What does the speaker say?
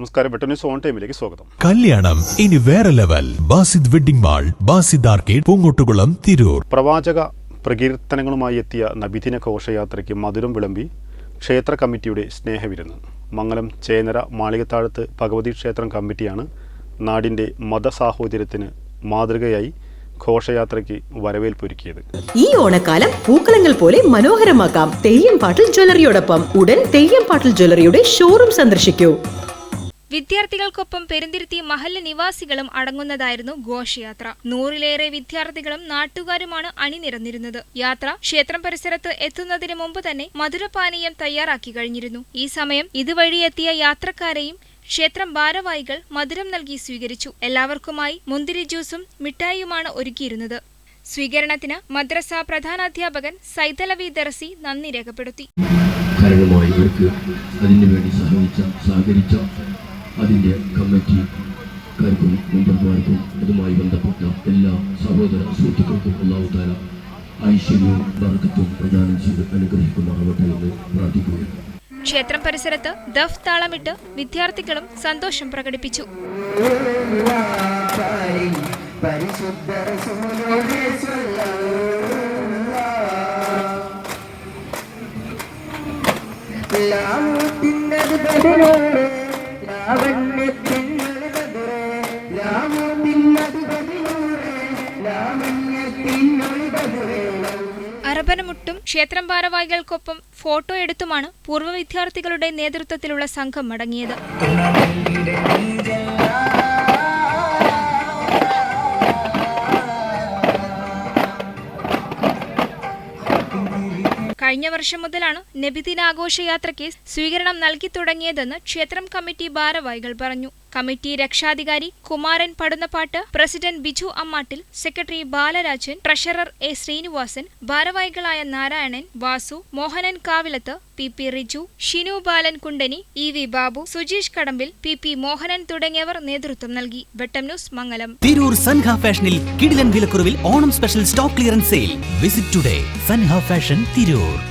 നമസ്കാരം. ഓൺ ടൈമിലേക്ക് സ്വാഗതം. കല്യാണം ഇനി വേറെ level. Basid wedding mall Basid arcade Poongottukulam Tirur. പ്രവാചക പ്രകീർത്തനങ്ങളുമായി എത്തിയ നബിദിന ഘോഷയാത്രയ്ക്ക് മധുരം വിളമ്പി ക്ഷേത്ര കമ്മിറ്റിയുടെ സ്നേഹവിരുന്ന്. മംഗലം ചേനര മാളികത്താഴത്ത് ഭഗവതി ക്ഷേത്രം കമ്മിറ്റിയാണ് നാടിന്റെ മതസാഹോദര്യത്തിന് മാതൃകയായി ഘോഷയാത്രയ്ക്ക് വരവേൽപ്പൊരുക്കിയത്. ഈ ഓണക്കാലം പൂക്കളങ്ങൾ പോലെ മനോഹരമാക്കാം. തെയ്യം പാട്ടിൽ ജ്വല്ലറിയോടൊപ്പം ഉടൻ തെയ്യം പാട്ടിൽ ജ്വല്ലറിയുടെ ഷോറൂം സന്ദർശിക്കൂ. വിദ്യാർത്ഥികൾക്കൊപ്പം പെരുന്തിരുത്തി മഹല്ല നിവാസികളും അടങ്ങുന്നതായിരുന്നു ഘോഷയാത്ര. നൂറിലേറെ വിദ്യാർത്ഥികളും നാട്ടുകാരുമാണ് അണിനിരന്നിരുന്നത്. യാത്ര ക്ഷേത്രം പരിസരത്ത് എത്തുന്നതിന് മുമ്പ് തന്നെ മധുരപാനീയം തയ്യാറാക്കി കഴിഞ്ഞിരുന്നു. ഈ സമയം ഇതുവഴി എത്തിയ യാത്രക്കാരെയും ക്ഷേത്രം ഭാരവാഹികൾ മധുരം നൽകി സ്വീകരിച്ചു. എല്ലാവർക്കുമായി മുന്തിരി ജ്യൂസും മിഠായിയുമാണ് ഒരുക്കിയിരുന്നത്. സ്വീകരണത്തിന് മദ്രസ പ്രധാനാധ്യാപകൻ സൈതലവി ദർസി നന്ദി രേഖപ്പെടുത്തി. ഇവർക്ക് വേണ്ടി സഹകരിച്ച അതിന്റെ കമ്മിറ്റിക്കാർക്കും മെമ്പർമാർക്കും അതുമായി ബന്ധപ്പെട്ട എല്ലാ സഹോദര സുഹൃത്തുക്കൾക്കും താല ഐശ്വര്യവും ബർക്കത്തും പ്രദാനം ചെയ്ത് അനുഗ്രഹിക്കുമാറാവട്ടെ എന്ന് പ്രാർത്ഥിക്കുകയാണ്. ക്ഷേത്രം പരിസരത്ത് ദഫ് താളമിട്ട് വിദ്യാർത്ഥികളും സന്തോഷം പ്രകടിപ്പിച്ചു. പരിശുദ്ധ അറബനമുട്ടും ക്ഷേത്രം ഭാരവാഹികൾക്കൊപ്പം ഫോട്ടോ എടുത്തുമാണ് പൂർവ വിദ്യാർത്ഥികളുടെ നേതൃത്വത്തിലുള്ള സംഘം മടങ്ങിയത്. കഴിഞ്ഞ വർഷം മുതലാണ് നബിദിനാഘോഷയാത്രയ്ക്ക് സ്വീകരണം നൽകി തുടങ്ങിയതെന്ന് ക്ഷേത്രം കമ്മിറ്റി ഭാരവാഹികൾ പറഞ്ഞു കമ്മിറ്റി രക്ഷാധികാരി Kumaran Padunnappattu president Biju Ammattil secretary Balarajan treasurer A Sreenivasan ഭാരവാഹികളായ Narayanan Vasu Mohanan Kavilath P P Riju Shinu Balan Kundani E V Babu Sujeesh Kadambil P P Mohanan തുടങ്ങിയവർ നേതൃത്വം നൽകി. വെട്ടം ന്യൂസ് മംഗലം. തിരൂർ സൻഹ ഫാഷനിൽ കിടിലൻ വിലക്കുറവിൽ Onam special stock clearance sale. Visit today. Sanha fashion Tirur.